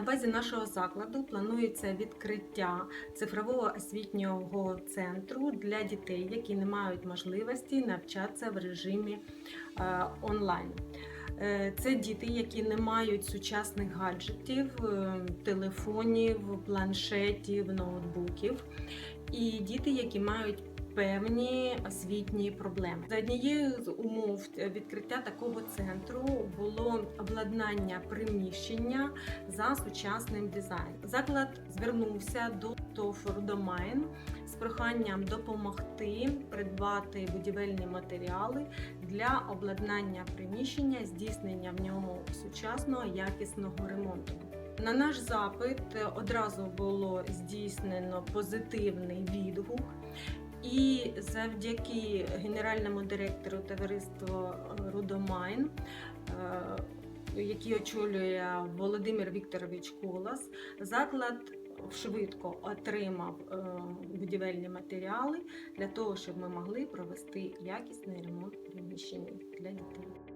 базі нашого закладу планується відкриття цифрового освітнього центру для дітей, які не мають можливості навчатися в режимі е, онлайн. Е, Це діти, які не мають сучасних гаджетів, е, телефонів, планшетів, ноутбуків, і діти, які мають певні освітні проблеми. За однією з умов відкриття такого центру було обладнання приміщення за сучасним дизайном. Заклад звернувся до ТОВ «Рудомайн» з проханням допомогти придбати будівельні матеріали для обладнання приміщення, здійснення в ньому сучасного якісного ремонту. На наш запит одразу було здійснено позитивний відгук. І завдяки генеральному директору товариства Рудомайн, е, який очолює Володимир Вікторович Колас, заклад швидко отримав е, будівельні матеріали для того, щоб ми могли провести якісний ремонт приміщень для дітей.